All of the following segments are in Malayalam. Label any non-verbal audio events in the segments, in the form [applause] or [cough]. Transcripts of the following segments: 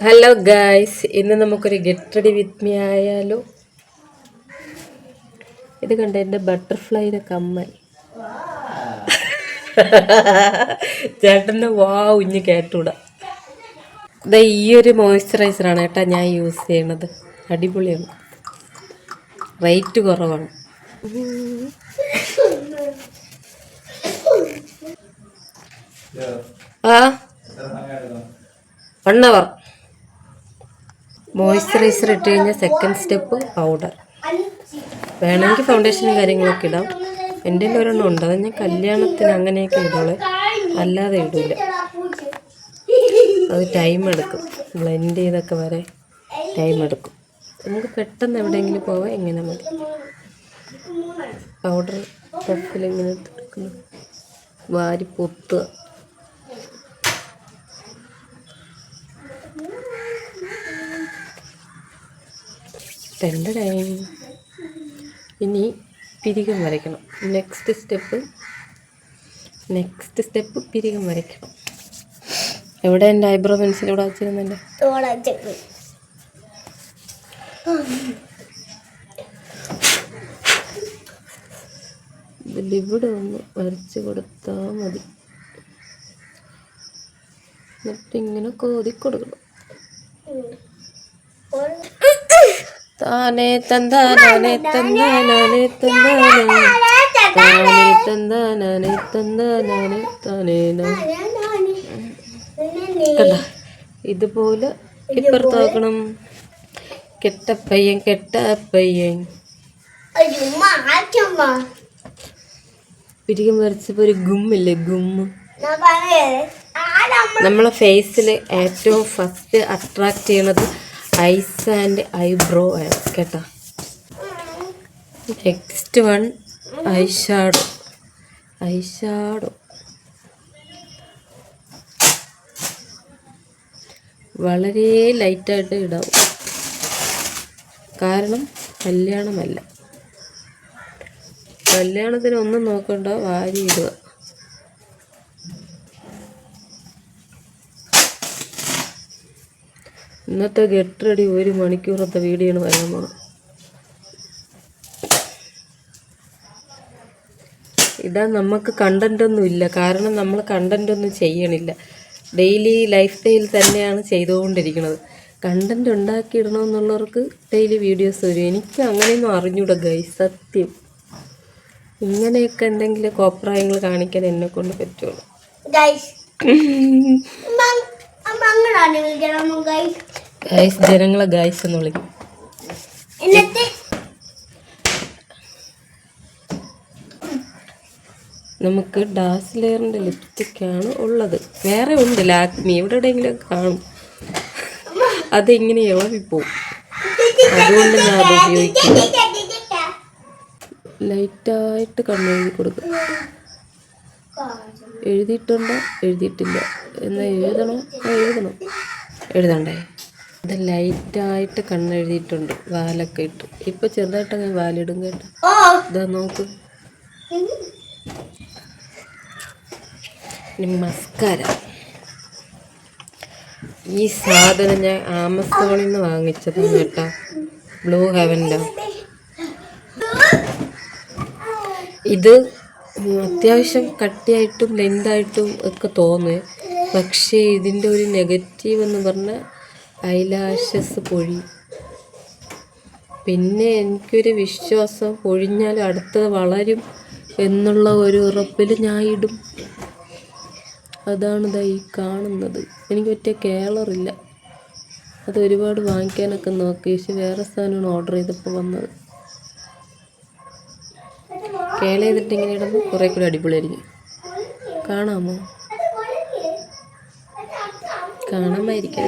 ഹലോ ഗായ്സ് ഇന്ന് നമുക്കൊരു ഗെറ്റ് റെഡി വിത്ത് മീ ആയാലോ? ഇത് കണ്ട? എന്റെ ബട്ടർഫ്ലൈയുടെ കമ്മൽ. ചേട്ടന്റെ വാ ഉഞ്ഞ് കേട്ടൂടാ. ഇതാ ഈ ഒരു മോയ്സ്ചറൈസറാണ് കേട്ടാ ഞാൻ യൂസ് ചെയ്യണത്. അടിപൊളിയാണ്. റേറ്റ് കുറവാണ്. ആ? വൺ അവർ മോയ്സ്ചറൈസർ ഇട്ട് കഴിഞ്ഞാൽ സെക്കൻഡ് സ്റ്റെപ്പ് പൗഡർ വേണമെങ്കിൽ ഫൗണ്ടേഷനും കാര്യങ്ങളൊക്കെ ഇടാം. എന്റെ കയ്യിൽ ഒരെണ്ണം ഉണ്ട്. അത് ഞാൻ കല്യാണത്തിന് അങ്ങനെയൊക്കെ ഇടോളെ അല്ലാതെ ഇടില്ല അത് ടൈം എടുക്കും. ബ്ലെൻഡ് ചെയ്തൊക്കെ വരെ ടൈം എടുക്കും. നമുക്ക് പെട്ടെന്ന് എവിടെയെങ്കിലും പോവാം എങ്ങനെ മതി. പൗഡർ പഫിലിങ്ങനെ വാരി പൊത്തുക. രണ്ട് ഇനി പിരികം വരയ്ക്കണം. നെക്സ്റ്റ് സ്റ്റെപ്പ് നെക്സ്റ്റ് സ്റ്റെപ്പ് പിരികം വരയ്ക്കണം. എവിടെ എന്റെ ഐബ്രോ പെൻസിൽ ഇവിടെ വെച്ചിരുന്നല്ലേ? ഇതിൽ ഇവിടെ ഒന്ന് വരച്ച് കൊടുത്താൽ മതി. എന്നിട്ടിങ്ങനെ കോതി കൊടുക്കണം താനേ തന്താനെ തന്താനെ തന്താനെ താനെ തന്താനെ തന്താനെ താനെ കണ്ട ഇതുപോലെ ഇപ്പുറത്ത് നോക്കണം കെട്ടപ്പയ്യൻ കെട്ടപ്പയ്യൻ പിരികം വരച്ചപ്പോൾ ഒരു ഗുമ്മില്ലേ ഗുമ്മ്. നമ്മളെ ഫേസിൽ ഏറ്റവും ഫസ്റ്റ് അട്രാക്ട് ചെയ്യണത് ഐസ് ആൻഡ് ഐബ്രോ ആണ് കേട്ടോ. നെക്സ്റ്റ് വൺ ഐഷാഡോ ഐഷാഡോ വളരെ ലൈറ്റായിട്ട് ഇടാവും. കാരണം കല്യാണമല്ല. കല്യാണത്തിന് ഒന്നും നോക്കണ്ട വാരി ഇടുക. ഇന്നത്തെ ഗെറ്റ് റെഡി ഒരു മണിക്കൂറത്തെ വീഡിയോ ആണ് വരാൻ പോണം ഇടാൻ നമുക്ക് കണ്ടന്റ് ഒന്നും ഇല്ല. കാരണം നമ്മൾ കണ്ടന്റ് ഒന്നും ചെയ്യണില്ല. ഡെയിലി ലൈഫ് സ്റ്റൈൽ തന്നെയാണ് ചെയ്തുകൊണ്ടിരിക്കുന്നത്. കണ്ടന്റ് ഉണ്ടാക്കിയിടണമെന്നുള്ളവർക്ക് ഡെയിലി വീഡിയോസ് വരും. എനിക്ക് അങ്ങനെയൊന്നും അറിഞ്ഞൂടാ ഗൈ സത്യം. ഇങ്ങനെയൊക്കെ എന്തെങ്കിലും കോപ്രായങ്ങൾ കാണിക്കാൻ എന്നെ കൊണ്ട് പറ്റുള്ളൂ. [laughs] ഗൈസ് ജനങ്ങളെ ഗൈസ് എന്ന് വിളിക്കും. നമുക്ക് ഡാസ്ലെയറിന്റെ ലിപ്സ്റ്റിക്കാണ് ഉള്ളത്. വേറെ ഉണ്ട് ലാക്മി. എവിടെ എവിടെയെങ്കിലും കാണും. അതെങ്ങനെ ഇളവിപ്പോവും അതുകൊണ്ട് ഞാൻ അത് ഉപയോഗിക്കുന്നു ലൈറ്റായിട്ട് കണ്ണെഴുതി കൊടുക്കും. എഴുതിയിട്ടുണ്ടോ? എഴുതിയിട്ടില്ല. എന്നാൽ എഴുതണോ? എഴുതണം. എഴുതണ്ടേ? ഇത് ലൈറ്റായിട്ട് കണ്ണെഴുതിയിട്ടുണ്ട്. വാലൊക്കെ ഇട്ടു. ഇപ്പൊ ചെറുതായിട്ട് അങ്ങനെ വാലിടും കേട്ടോ. ഇതാ നോക്ക്. നമസ്കാരം മസ്കാര. ഈ സാധനം ഞാൻ ആമസോണിൽ നിന്ന് വാങ്ങിച്ചതാണ് കേട്ടോ. ബ്ലൂ ഹെവന്റെ ഇത് അത്യാവശ്യം കട്ടിയായിട്ടും ലെന്തായിട്ടും ഒക്കെ തോന്നുക പക്ഷേ ഇതിന്റെ ഒരു നെഗറ്റീവ് എന്ന് പറഞ്ഞാൽ ഐലാഷസ് പൊഴി. പിന്നെ എനിക്കൊരു വിശ്വാസം പൊഴിഞ്ഞാൽ അടുത്തത് വളരും എന്നുള്ള ഒരു ഉറപ്പിൽ ഞാൻ ഇടും. അതാണ് ദാ ഈ കാണുന്നത്. എനിക്ക് ഒറ്റ കേളറില്ല അത് ഒരുപാട് വാങ്ങിക്കാനൊക്കെ നോക്കി. പക്ഷെ വേറെ സാധനമാണ് ഓർഡർ ചെയ്തപ്പോൾ വന്നത്. കേള ചെയ്തിട്ട് ഇടുമ്പോൾ കുറേ കൂടി അടിപൊളിയായിരിക്കും. കാണാമോ? കാണാമായിരിക്കും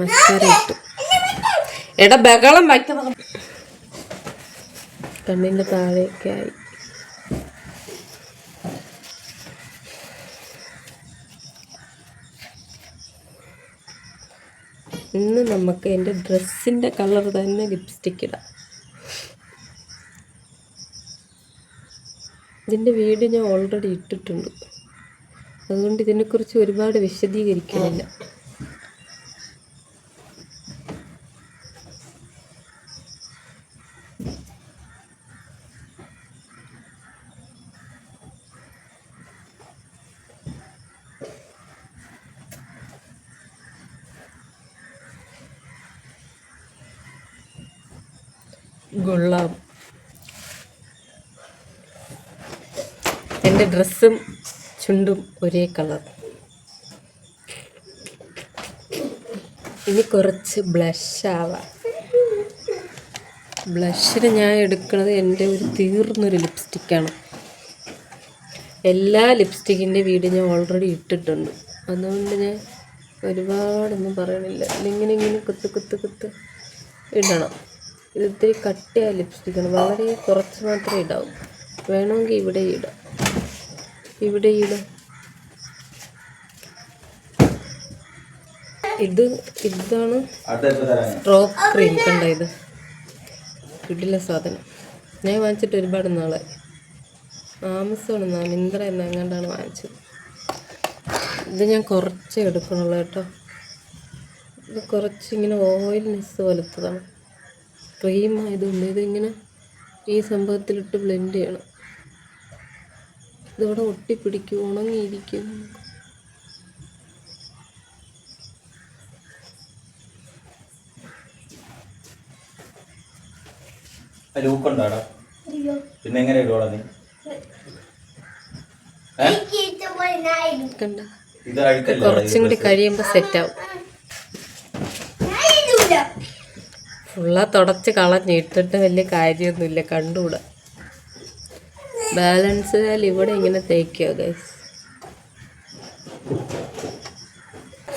മസ്കാര ഇട്ടു. എടാ ബഹളം വയ്ക്കുന്നത് കണ്ണിന്റെ ആയി. ഇന്ന് നമുക്ക് എന്റെ ഡ്രസ്സിന്റെ കളർ തന്നെ ലിപ്സ്റ്റിക് ഇടാം. ഇതിന്റെ വീട് ഞാൻ ഓൾറെഡി ഇട്ടിട്ടുണ്ട്. അതുകൊണ്ട് ഇതിനെക്കുറിച്ച് ഒരുപാട് വിശദീകരിക്കുന്നില്ല എന്റെ ഡ്രസ്സും ചുണ്ടും ഒരേ കളർ. ഇനി കുറച്ച് ബ്ലഷ് ആവാം. ബ്ലഷിന് ഞാൻ എടുക്കുന്നത് എന്റെ ഒരു തീർന്നൊരു ലിപ്സ്റ്റിക്കാണ് എല്ലാ ലിപ്സ്റ്റിക്കിന്റെ വീട് ഞാൻ ഓൾറെഡി ഇട്ടിട്ടുണ്ട്. അതുകൊണ്ട് ഞാൻ ഒരുപാടൊന്നും പറയണില്ല. ഇങ്ങനെ ഇങ്ങനെ കുത്ത് കുത്ത് കുത്ത് ഇടണം. ഇത് ഇത്തിരി കട്ടിയായ ലിപ്സ്റ്റിക്കാണ് വളരെ കുറച്ച് മാത്രമേ ഇടാവൂ. വേണമെങ്കിൽ ഇവിടെ ഇടാം. ഇവിടെ ഇടാം ഇത് ഇതാണ് റോക്ക് ക്രീം കണ്ട ഇത്? കിടില സാധനം. ഞാൻ വാങ്ങിച്ചിട്ട് ഒരുപാട് നാളെ ആമസോൺ എന്നാ മിന്ത്ര എന്നെങ്ങാണ്ടാണ് വാങ്ങിച്ചത്. ഇത് ഞാൻ കുറച്ചേ എടുക്കണുള്ളൂ കേട്ടോ. ഇത് കുറച്ചിങ്ങനെ ഓയിൽനെസ് പോലത്തതാണ്. ക്രീം ആയതുകൊണ്ട് ഇതിങ്ങനെ ഈ സംഭവത്തിലിട്ട് ബ്ലെൻഡ് ചെയ്യണം. ഇതിവിടെ ഒട്ടിപ്പിടിക്കും ഉണങ്ങിയിരിക്കും. ലൂക്കുണ്ടാടാ അയ്യോ. പിന്നെ എങ്ങനെ ഇടുവാടാ നീ? ഏ? എനിക്ക് ഇഷ്ടപോലെ ഞാൻ കണ്ട? ഇത് അഴുക്കല്ലേ? കുറച്ചും കൂടി കഴിയുമ്പോൾ സെറ്റാവും ഞാൻ ഇടൂല. ഫുള്ള തുടച്ച് കളഞ്ഞിട്ടിട്ട് വലിയ കാര്യമൊന്നുമില്ല കണ്ടുകൂടാ ബാലൻസ് ഇവിടെ ഇങ്ങനെ തേക്കുക ഗൈസ്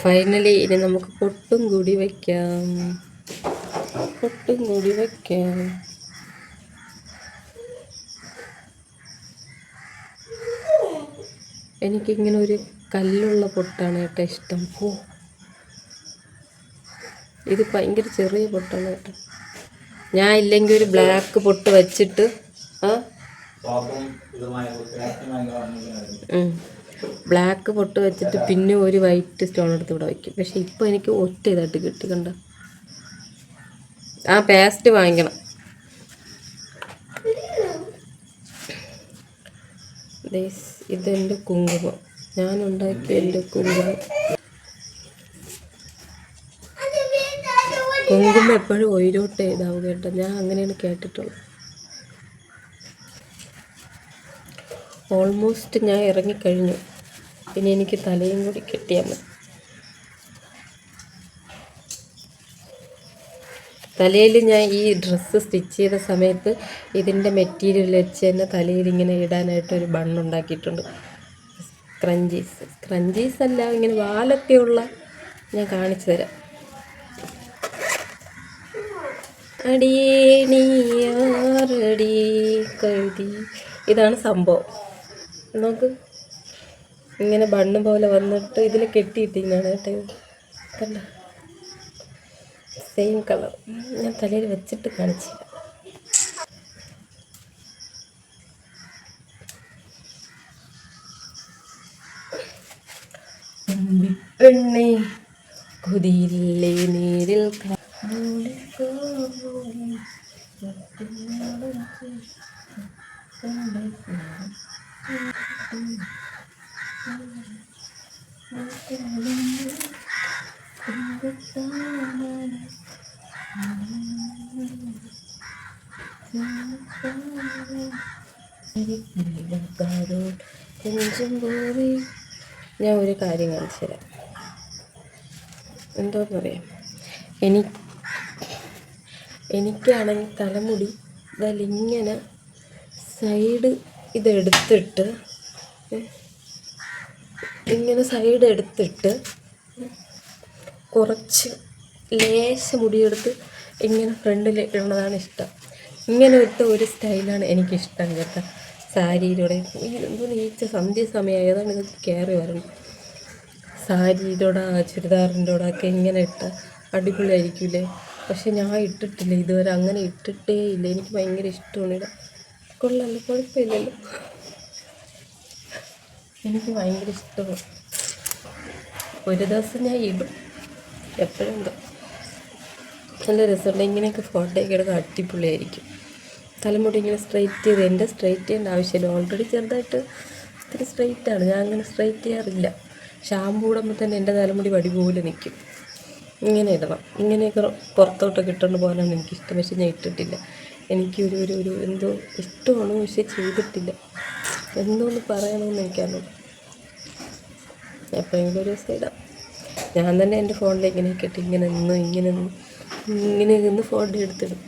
ഫൈനലി ഇനി നമുക്ക് പൊട്ടും കൂടി വയ്ക്കാം പൊട്ടും കൂടി വയ്ക്കാം എനിക്കിങ്ങനെ ഒരു കല്ലുള്ള പൊട്ടാണ് കേട്ടോ ഇഷ്ടം. ഓ. ഇത് ഭയങ്കര ചെറിയ പൊട്ടാണ് കേട്ടോ. ഞാൻ ഇല്ലെങ്കിൽ ഒരു ബ്ലാക്ക് പൊട്ട് വെച്ചിട്ട് ആ സോപ്പും ഇതുമായ ഭയങ്കര ബ്ലാക്ക് പൊട്ട് വെച്ചിട്ട് പിന്നെ ഒരു വൈറ്റ് സ്റ്റോൺ എടുത്ത് ഇവിടെ വയ്ക്കും പക്ഷെ ഇപ്പോൾ എനിക്ക് ഒറ്റ ഇതായിട്ട് കിട്ടി കണ്ട? ആ പേസ്റ്റ് വാങ്ങിക്കണം. ഇതെന്റെ കുങ്കുമം. ഞാൻ ഉണ്ടാക്കിയ എന്റെ കുങ്കുമ. കുങ്കുമം എപ്പോഴും ഒയിലോട്ട് ഇതാവുക കേട്ടോ ഞാൻ അങ്ങനെയാണ് കേട്ടിട്ടുള്ളത്. ഓൾമോസ്റ്റ് ഞാൻ ഇറങ്ങിക്കഴിഞ്ഞു. പിന്നെ എനിക്ക് തലയും കൂടി കെട്ടിയാൽ മതി. തലയിൽ ഞാൻ ഈ ഡ്രസ്സ് സ്റ്റിച്ച് ചെയ്ത സമയത്ത് ഇതിന്റെ മെറ്റീരിയൽ വെച്ച് തന്നെ തലയിൽ ഇങ്ങനെ ഇടാനായിട്ട് ഒരു ബണ്ണുണ്ടാക്കിയിട്ടുണ്ട് സ്ക്രഞ്ചീസ് സ്ക്രഞ്ചീസ് അല്ല ഇങ്ങനെ വാലൊക്കെയുള്ള ഞാൻ കാണിച്ചു തരാം. അടിയേണിയാറടി കഴുതി. ഇതാണ് സംഭവം. നോക്ക്. ഇങ്ങനെ ബണ്ണ് പോലെ വന്നിട്ട് ഇതിൽ കെട്ടിയിട്ടിങ്ങനെയാണ് കേട്ടോ. കണ്ട? സെയിം കളർ ഞാൻ തലയിൽ വെച്ചിട്ട് കാണിച്ചില്ല പെണ്ണേ ഞാൻ ഒരു കാര്യം കാണിച്ചു തരാം. എന്തോന്നറിയാം എനി എനിക്കാണെങ്കിൽ തലമുടി ഇങ്ങനെ സൈഡ് ഇതെടുത്തിട്ട് ഇങ്ങനെ സൈഡ് എടുത്തിട്ട് കുറച്ച് ലേശ മുടിയെടുത്ത് ഇങ്ങനെ ഫ്രണ്ടിൽ ഇടുന്നതാണ് ഇഷ്ടം. ഇങ്ങനെ ഇട്ട ഒരു സ്റ്റൈലാണ് എനിക്കിഷ്ടം കേട്ടോ. സാരിയിലൂടെ എന്തോ നീച്ച സന്ധ്യ സമയമായതാണ് ഇത് കയറി വരണം. സാരിയിലൂടെ ചുരിദാറിന്റെ ഒക്കെ ഇങ്ങനെ ഇട്ട അടിപൊളിയായിരിക്കില്ലേ പക്ഷെ ഞാൻ ഇട്ടിട്ടില്ല. ഇതുവരെ അങ്ങനെ ഇട്ടിട്ടേ ഇല്ല. എനിക്ക് ഭയങ്കര ഇഷ്ടമാണ്. ഇടാൻ കൊള്ളാമല്ലോ കുഴപ്പമില്ലല്ലോ. എനിക്ക് ഭയങ്കര ഇഷ്ടമാണ് ഒരു ദിവസം ഞാൻ ഇടും. എപ്പോഴും നല്ല രസമുണ്ട് ഇങ്ങനെയൊക്കെ ഫോട്ടോയൊക്കെ എടുക്കാൻ അടിപൊളിയായിരിക്കും. തലമുടി ഇങ്ങനെ സ്ട്രൈറ്റ് ചെയ്ത് എന്റെ സ്ട്രൈറ്റ് ചെയ്യേണ്ട ആവശ്യമില്ല. ഓൾറെഡി ചെറുതായിട്ട് ഇത്തിരി സ്ട്രൈറ്റ് ആണ്. ഞാൻ അങ്ങനെ സ്ട്രൈറ്റ് ചെയ്യാറില്ല. ഷാമ്പൂ ഇടുമ്പോൾ തന്നെ എന്റെ തലമുടി വടി പോലെ നിൽക്കും ഇങ്ങനെ ഇടണം. ഇങ്ങനെയൊക്കെ പുറത്തോട്ടൊക്കെ ഇട്ടുകൊണ്ട് പോകാനാണ് എനിക്കിഷ്ടം. പക്ഷെ ഞാൻ ഇട്ടിട്ടില്ല. എനിക്കൊരു ഒരു ഒരു എന്തോ ഇഷ്ടമാണ് പക്ഷെ ചെയ്തിട്ടില്ല. എന്തോന്ന് പറയണമെന്ന് എനിക്കറിയില്ല എപ്പോഴെങ്കിലും ഒരു ദിവസം ഇടാം. ഞാൻ തന്നെ എന്റെ ഫോണിൽ ഇങ്ങനെയൊക്കെ ഇട്ട് ഇങ്ങനെ നിന്ന് ഇങ്ങനെ നിന്നു ഇങ്ങനെ നിന്ന് ഫോട്ടോ എടുത്തിടും.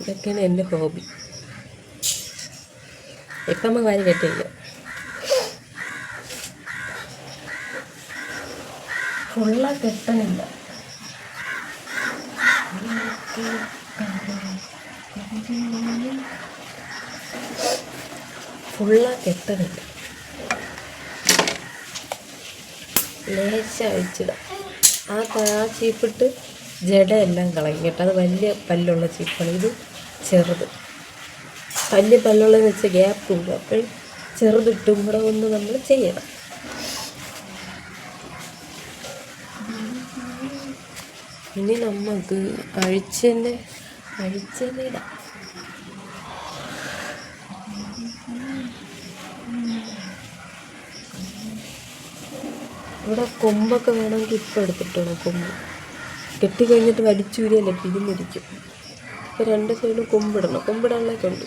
ഇതൊക്കെയാണ് എന്റെ ഹോബി. ഇപ്പം നമ്മൾ കാര്യം കെട്ടില്ല ഫുള്ള കെട്ടണില്ല. ഫുള്ള കെട്ടുന്നുണ്ട് ലേശം അഴിച്ചിടാം ആ ആ ചീപ്പിട്ട് ജടയെല്ലാം കളയും കേട്ടോ. അത് വലിയ പല്ലുള്ള ചീപ്പാണ്. ഇത് ചെറുത്. വലിയ പല്ലുള്ളതെന്ന് വെച്ചാൽ ഗ്യാപ്പ് ഉണ്ട് അപ്പോൾ ചെറുതിട്ടും കൂടെ ഒന്ന് നമ്മൾ ചെയ്യണം. ഇനി നമുക്ക് അഴിച്ചെന്നെ അഴിച്ചെന്നെ ഇടാം. ഇവിടെ കൊമ്പൊക്കെ വേണമെങ്കിൽ ഇപ്പം എടുത്തിട്ടാണ് കൊമ്പ്. കെട്ടി കഴിഞ്ഞിട്ട് വലിച്ചൂരിയല്ലേ പിരിഞ്ഞിരിക്കും. അപ്പോൾ രണ്ട് സൈഡും കൊമ്പിടണം. കൊമ്പിടാനുള്ളതൊക്കെ ഉണ്ട്.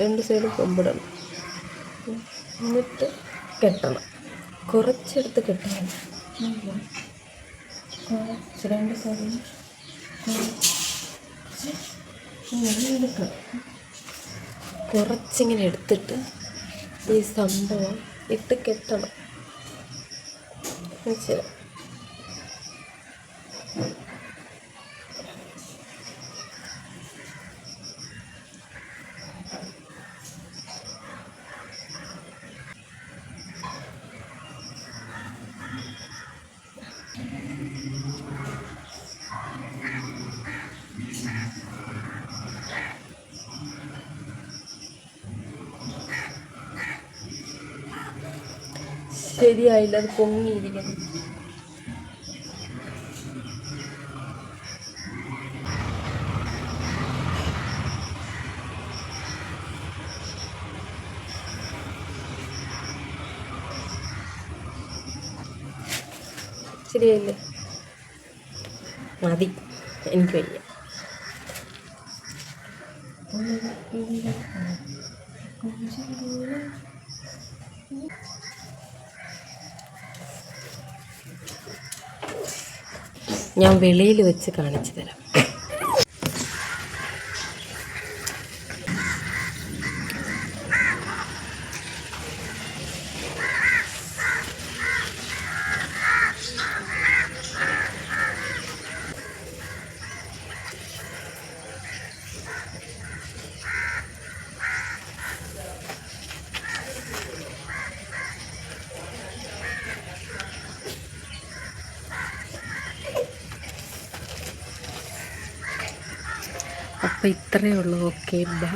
രണ്ട് സൈഡും കൊമ്പിടണം. എന്നിട്ട് കെട്ടണം. കുറച്ചെടുത്ത് കെട്ടണം. രണ്ട് സൈഡിൽ കുറച്ചിങ്ങനെ എടുത്തിട്ട് ഈ സംഭവം ഇട്ട് കെട്ടണം. മനസ്സിലായി ശരിയായില്ല അത് പൊങ്ങിയിരിക്കണം ശരിയല്ലേ മതി എനിക്ക് വയ്യ. ഞാൻ വെളിയിൽ വെച്ച് കാണിച്ചു തരാം. അപ്പോൾ ഇത്രയേ ഉള്ളൂ. Okay bye